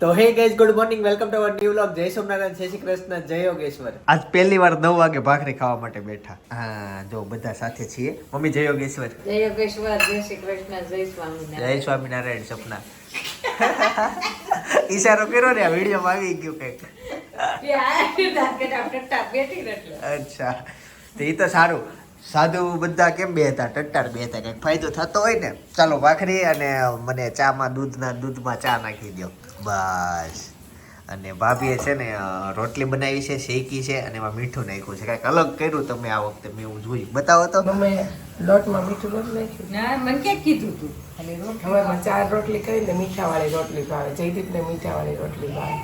તો hey guys good morning welcome to our new vlog જય સોમનારાયણ જય શ્રી કૃષ્ણ જય યોગેશ્વર. આજ પહેલી વાર નવ વાગે ભાખરી ખાવા માટે બેઠા. હા જો બધા સાથે છીએ. મમ્મી જય યોગેશ્વર. જય યોગેશ્વર જય શ્રી કૃષ્ણ જય સ્વામિનારાયણ. જય સ્વામિનારાયણ સપના. ઈશારો કર્યો ને આ વિડીયોમાં આવી ગયો કંઈક. અચ્છા. તો એ તો સારું. સાધુ બધા કેમ બે હતા? ટટ્ટાર બે હતા. કંઈક ફાયદો થતો હોય ને ચાલો ભાખરી અને મને ચામાં દૂધના દૂધમાં ચા નાખી દો બસ. અને ભાભીએ છે ને રોટલી બનાવી છે શેકી છે અને એમાં મીઠું નાખ્યું છે. કાંઈક અલગ કર્યું તમે આ વખતે મેં એવું જોયું. બતાવો તો. મમ્મી લોટમાં મીઠું રોટ નાખ્યું? ના મને ક્યાં કીધું તું? અને હવે ચાર રોટલી કરીને મીઠાવાળી રોટલી ભાવે. જયદીપને મીઠાવાળી રોટલી ભાવે.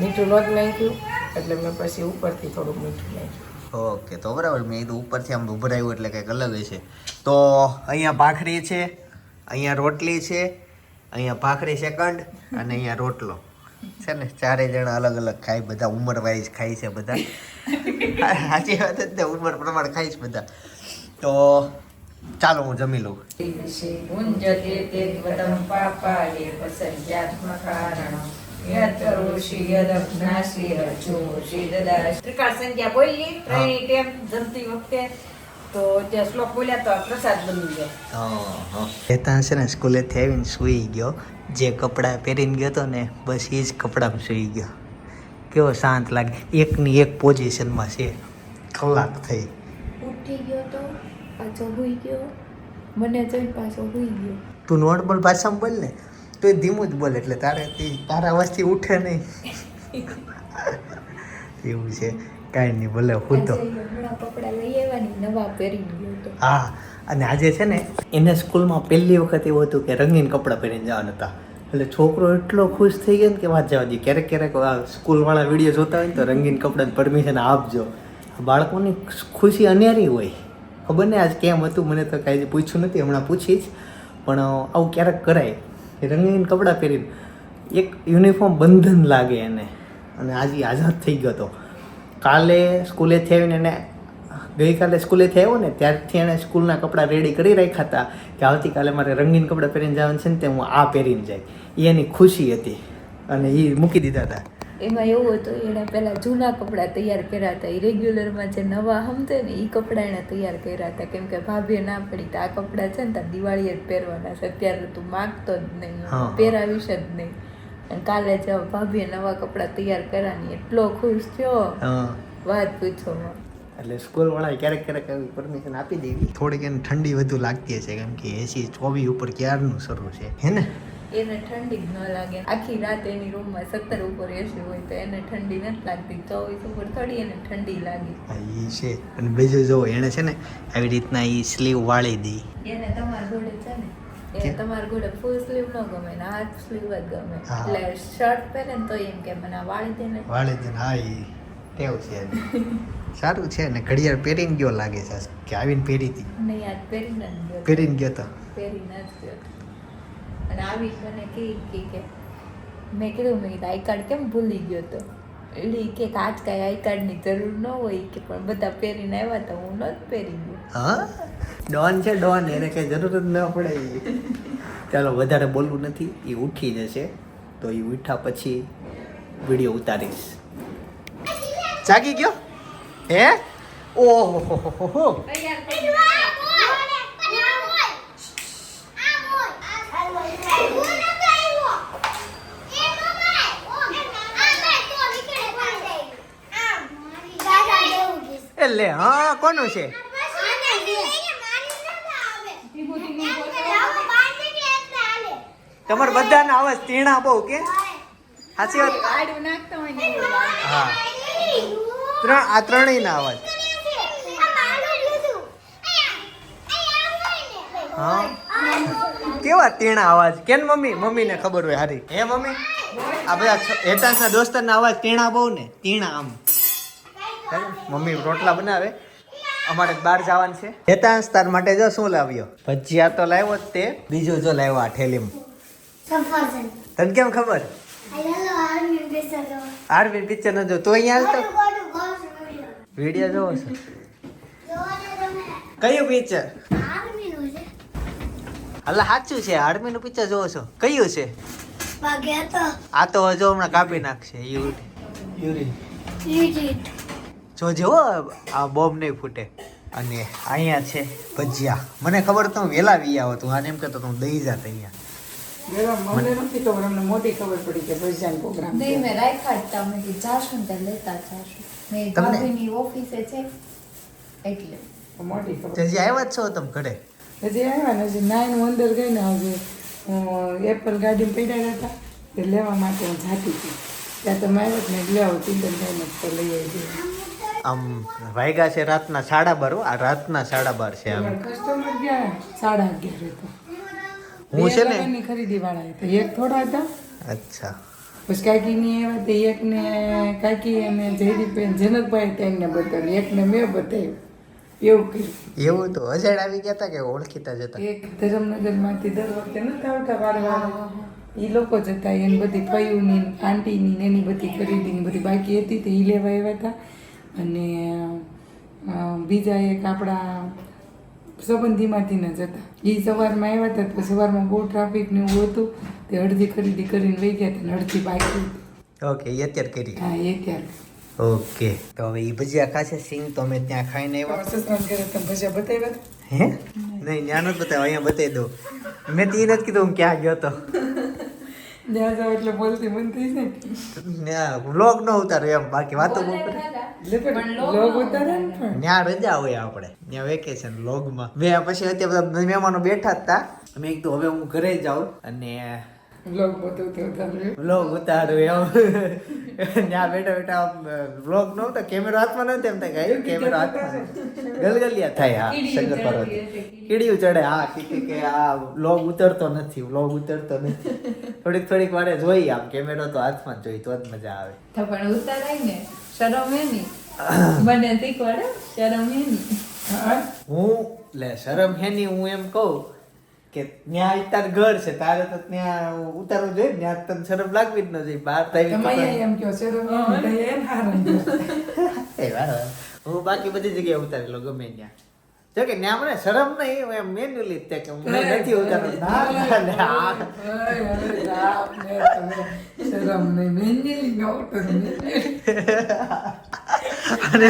મીઠું નહોતું નાખ્યું એટલે મેં પછી ઉપરથી થોડુંક મીઠું નાખ્યું. ઓકે તો બરાબર. મેં કીધું ઉપરથી આમ ઉભરાયું એટલે કંઈક અલગ હશે. તો અહીંયા ભાખરી છે અહીંયા રોટલી છે અહીંયા ભાખરી સેકન્ડ અને અહીંયા રોટલો. છે ને? ચારે જણા અલગ અલગ ખાય બધા. ઉંમર વાઇઝ ખાય છે બધા. સાચી વાત જ ને ઉંમર પ્રમાણે ખાય છે બધા. તો ચાલો હું જમી લઉં. ત્રિકાળ સંધ્યા બોલી. ત્રણેય ટેમ જમતી વખતે તો ત્યાં શ્લોક બોલ્યા તો પ્રસાદ બની ગયો. કહેતા હશે ને સ્કૂલેથી આવીને સૂઈ ગયો. જે કપડાં પહેરીને ગયો હતો ને બસ એ જ કપડામાં સૂઈ ગયો. કેવો શાંત લાગે. એકની એક પોઝિશનમાં છે. કલાક થઈ. ઉઠી ગયો તો પાછો હુઈ ગયો. મને જોઈને પાછો હુઈ ગયો. તું નોર્મલ ભાષામાં બોલ ને. તો એ ધીમું જ બોલ એટલે તારે તારા અવાજથી ઉઠે નહીં. એવું છે. કાંઈ નહીં ભલે હું તો હા અને આજે છે ને એને સ્કૂલમાં પહેલી વખત એવું હતું કે રંગીન કપડાં પહેરીને જવાના હતા. એટલે છોકરો એટલો ખુશ થઈ ગયો ને કે વાત જવા દે. ક્યારેક ક્યારેક સ્કૂલવાળા વીડિયો જોતા હોય ને તો રંગીન કપડાની પરમિશન આપજો. બાળકોની ખુશી અનેરી હોય. ખબર ને આજ કેમ હતું મને તો કાંઈ પૂછ્યું નથી હમણાં પૂછીશ પણ આવું ક્યારેક કરાય. રંગીન કપડાં પહેરીને એક યુનિફોર્મ બંધન લાગે એને. અને આજે આઝાદ થઈ ગયો હતો. કાલે સ્કૂલેથી આવીને એને ગઈકાલે સ્કૂલેથી આવ્યો ને ત્યારથી એણે સ્કૂલના કપડાં રેડી કરી રાખ્યા હતા કે આવતીકાલે મારે રંગીન કપડાં પહેરીને જવાનું છે ને તે હું આ પહેરીને જાય. એની ખુશી હતી અને એ મૂકી દીધા હતા. એમાં એવું હતું એણે પહેલાં જૂના કપડાં તૈયાર કર્યા હતા. એ રેગ્યુલરમાં જે નવા હમતે ને એ કપડાં એણે તૈયાર કર્યા હતા. કેમ કે ભાભીએ ના પડી તો આ કપડાં છે ને તાર દિવાળીએ જ પહેરવાના છે. અત્યારે તું માગતો જ નહીં. પહેરાવીશ જ નહીં. અને કાલે જ ભાભીએ નવા કપડાં તૈયાર કર્યા એટલો ખુશ થયો. હા. વાત પૂછો એટલે એટલે સ્કૂલવાળાએ ક્યારેક ક્યારેક આવી પરમિશન આપી દેવી. થોડીક એને ઠંડી વધુ લાગતી હશે કેમ કે એસી ચોવીસ ઉપર ક્યારનું શરૂ છે? હે ને? એને ઠંડી જ ન લાગે. આખી રાત એની રૂમમાં સત્તર ઉપર એસી હોય તો એને ઠંડી નથી લાગતી. ચોવીસ ઉપર થોડી એને ઠંડી લાગી. એ છે. અને બીજું જો એણે છે ને આવી રીતના એ સ્લીવ વાળી દી. એને તમારા જોડે છે ને કેમ? તમારા ઘોડે ફૂલ સ્લીવ ન ગમે ને હાફ સ્લીવ જ ગમે. એટલે શર્ટ પહેરે ને તો એમ કે મને આ વાળી દે ને. વાળી દે હા એ ટેવ છે સારું છે ને ઘડિયાળ પહેરીને ગયો લાગે છે કે આવીને પહેરી હતી. નહીં આજ પહેરીને જ ગયો. પહેરીને ગયો તો? પહેરીને જ ગયો. અને આવી મને કે કે મેં કીધું મેં કીધું આઈ કાર્ડ કેમ ભૂલી ગયો તો? એટલે કે આજ કાંઈ આઈ કાર્ડની જરૂર ન હોય કે પણ બધા પહેરીને આવ્યા તો હું નહોત પહેરી ગયો. હા? ડોન છે ડોન એને કઈ જરૂર જ ન પડે. ચાલો વધારે બોલવું નથી એ ઉઠી જશે. તો એ ઉઠ્યા પછી વીડિયો ઉતારીશ. જાગી ગયો? હે? ઓહો હો હો હો એટલે હા કોનું છે? તમારે બધાનો અવાજ તીણા બહુ કે? સાચી વાત? ને હા. ત્રણ આ ત્રણેયના અવાજ. હા? કેવા તીણા અવાજ? કેમ મમ્મી? મમ્મીને ખબર હોય હારી. હે મમ્મી? આ બધા હેતાંશના દોસ્તરના અવાજ તીણા બહુ ને તીણા આમ. મમ્મી રોટલા બનાવે. અમારે બહાર જવાનું છે. હેતા તાર માટે જો શું લાવ્યો? ભજીયા તો લાવ્યો જ તે. બીજું જો લાવ્યો આ ઠેલીમાં. તને કેમ ખબર? આરવી પિક્ચર ન જો. તો અહીંયા હાલતો વીડિયો જોવો છો? કયું પિક્ચર હાલ સાચું છે. આર્મી નું પિક્ચર જોવો છો? કયું છે? આ તો હજુ હમણાં કાપી નાખશે. યુરિન. યુરી લીધી જો જેવો આ બોમ્બ નહીં ફૂટે. અને અહીંયા છે ભજીયા. મને ખબર તો વેલા વી આવો તું. આને એમ કહેતો તો હું દઈ જાત અહીંયા. બરાબર મને નથી ખબર અમને મોટી ખબર પડી કે પ્રોગ્રામ મેં રાખ્યા મેં કીધું જાશું ને લેતા જાશું. મેં ભાભીની ઓફિસે છે. એટલે. મોટી ખબર. તે હજી આવ્યા જ છો તમે ઘરે? હજી આવ્યા ને હજી નાઈન અંદર ગઈ ને એપલ ગાડી પડ્યા હતા તે. લેવા માટે હું જાતી હતી. ત્યાં તમે આવ્યા જ ને આવો ચિંતન થઈને તો લઈ આવી આમ વાયગા છે રાતના સાડા બાર આ રાતના સાડા બાર છે આમ. કસ્ટમર ગયા સાડા અગિયાર હતો હું છે ને? ની ખરીદી વાળા હતા એક થોડા હતા. અચ્છા. પછી કાકીની એવા તે એકને કાકી અને જયદીપબેન જનકભાઈ તેમને બતાવ્યું એકને મેં બતાવ્યું એવું કર્યું. એવું તો અજાડ આવી ગયા હતા કે ઓળખીતા જતા? એક ધરમનગરમાંથી દર વખતે નથી આવતા વારે વારે એ લોકો જતા એને એની બધી ફયુની આંટીની ને એની બધી ખરીદીની બધી બાકી હતી તે એ લેવા આવ્યા હતા અને બીજા એક આપણા સંબંધીમાંથી ન જતા. એ સવારમાં આવ્યા હતા તો સવારમાં બહુ ટ્રાફિક ને એવું હતું તે અડધી ખરીદી કરીને વહી ગયા હતા ને અડધી બાકી ઓકે એ અત્યારે કરી? હા એ અત્યારે. ઓકે તો હવે એ ભજીયા ખાશે સિંગ તો અમે ત્યાં ખાઈને આવ્યા. સસરાને ઘરે તમે ભજીયા બતાવ્યા? હે? નહીં ત્યાં નથી બતાવ્યા અહીંયા બતાવી દઉં. મેં તો નથી કીધું હું ક્યાં ગયો હતો ત્યાં જાવ એટલે બોલતી મન થઈ વ્લોગ ન ઉતાર્યો એમ બાકી વાતો બહુ કરે. લોગ ઉતારે. ત્યાં રજા હોય આપણે ત્યાં વેકેશન લોગમાં મેં પછી અત્યારે બધા મહેમાનો બેઠા જ હતા મેં કીધું હવે હું ઘરે જાઉં અને ઉતારે વ્લોગ ઉતારું એમ. ત્યાં બેઠા બેઠા વ્લોગ ન તો કેમેરો હાથમાં નહોતો એમ થાય કે કેમેરો હાથમાં ગલગલિયા થાય હા શંકર પાર્વતી. કીડીયું ચડે. હા કે કે કે આ વ્લોગ ઉતરતો નથી વ્લોગ ઉતરતો નથી. થોડીક થોડીક વારે જોઈ આમ કેમેરો તો હાથમાં જોઈ તો જ મજા આવે. તો પણ ઉતારાય ને શરમ એની મને શીખવાડે શરમ એની હું લે શરમ હેની હું એમ કહું કે ત્યાં તાર ઘર છે તારે તો ત્યાં ઉતારવું જોઈએ ત્યાં તને શરમ લાગવી જ ન જોઈએ બહાર કપડાં- એમ કહો શરમ એમ હારું. એ વાર વાર. હું બાકી બધી જગ્યાએ ઉતારેલો ગમે ત્યાં. જો કે ત્યાં મને શરમ નહીં હું એમ મેન્યુઅલી તે કે હું નથી ના, શરમ નહીં, મેન્યુઅલી ન ઉતારો. ને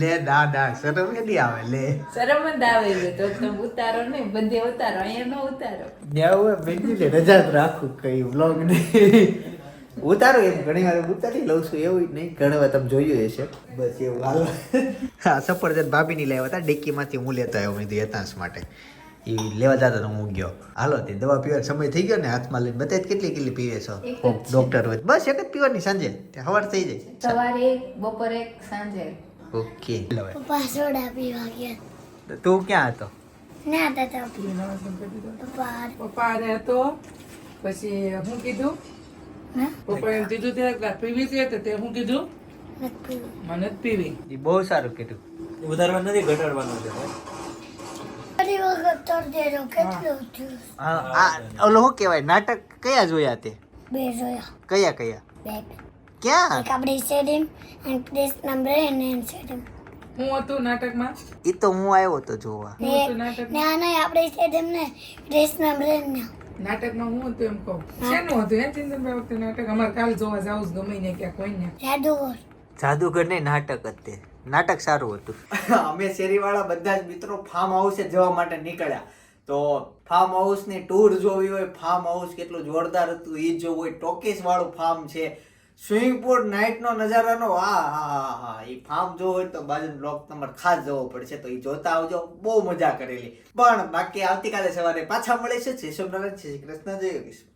લે ના ના શરમ કેટલી આવે લે. શરમ જ આવે તો તમે ઉતારો નહીં બધે ઉતારો અહીંયા ન ઉતારો. ત્યાં હું મેન્યુઅલી રજા જ રાખું કઈ વ્લોગ નહીં. ઉતારું એમ. ઘણી વાર ઉતારી લઉં છું એવું જ નહીં. ઘણી વાર તમે જોયું હશે. બસ એવું હાલ. હા સફરજન ભાભીની લેવા હતા ડેકીમાંથી હું લેતો આવ્યો મેં યતાંશ માટે. એ લેવા જતા તો હું ગયો. હાલો તે દવા પીવાનો સમય થઈ ગયો ને હાથમાં લઈને બતાવી કેટલી કેટલી પીવે છો. ડોક્ટર હોય બસ એક જ પીવાની સાંજે. તે સવાર થઈ જાય. સવારે બપોરે સાંજે ઓકે. પપ્પા સોડા પીવા ગયા. તું ક્યાં હતો? ના દાદા પપ્પા. પપ્પા હતો. પછી હું કીધું ના કીધું તે એક પીવી છે તો તે હું કીધું? મને જ પીવી. એ બહુ સારું કીધું. વધારવા નથી ઘટાડવાનું છે ફરી વખત તોડ દેજો કેટલું થયું હા આ ઓલો શું કહેવાય? નાટક કયા જોયા તે? બે જોયા. કયા કયા? બે. ક્યાં? આપણે સ્ટેડિયમ અને એન્ડ સ્ટેડિયમ હું હતું નાટકમાં? એ તો હું આવ્યો તો જોવા. હતું નાટક ને નહીં આપણી સ્ટેડિયમ ને કૃષ્ણ બ્રેન ને. નાટકમાં હું હતું એમ કહું. શેનું હતું? એ ચિંતનભાઈ વખતે નાટક? અમારે કાલ જોવા જાવું જ ગમે ને ક્યાં કોઈને જાદુગર. જાદુગર નહીં નાટક જ નાટક સારું હતું. અમે શેરીવાળા બધા જ મિત્રો ફાર્મ હાઉસે જવા માટે નીકળ્યા. તો ફાર્મ હાઉસની ટૂર જોવી હોય ફાર્મ હાઉસ કેટલું જોરદાર હતું એ જોવું હોય. ટોકીસ વાળું ફાર્મ છે. સ્વિમિંગ પુલ નાઇટનો નજારાનો, હા હા હા એ ફાર્મ જોવો હોય તો બાજુ બ્લોક તમારે ખાસ જવો પડશે, તો એ જોતા આવજો, બહુ મજા કરેલી. પણ બાકી આવતીકાલે સવારે પાછા મળીશું. જય સોમનારાયણ શ્રી કૃષ્ણ, જય યોગેશ્વર.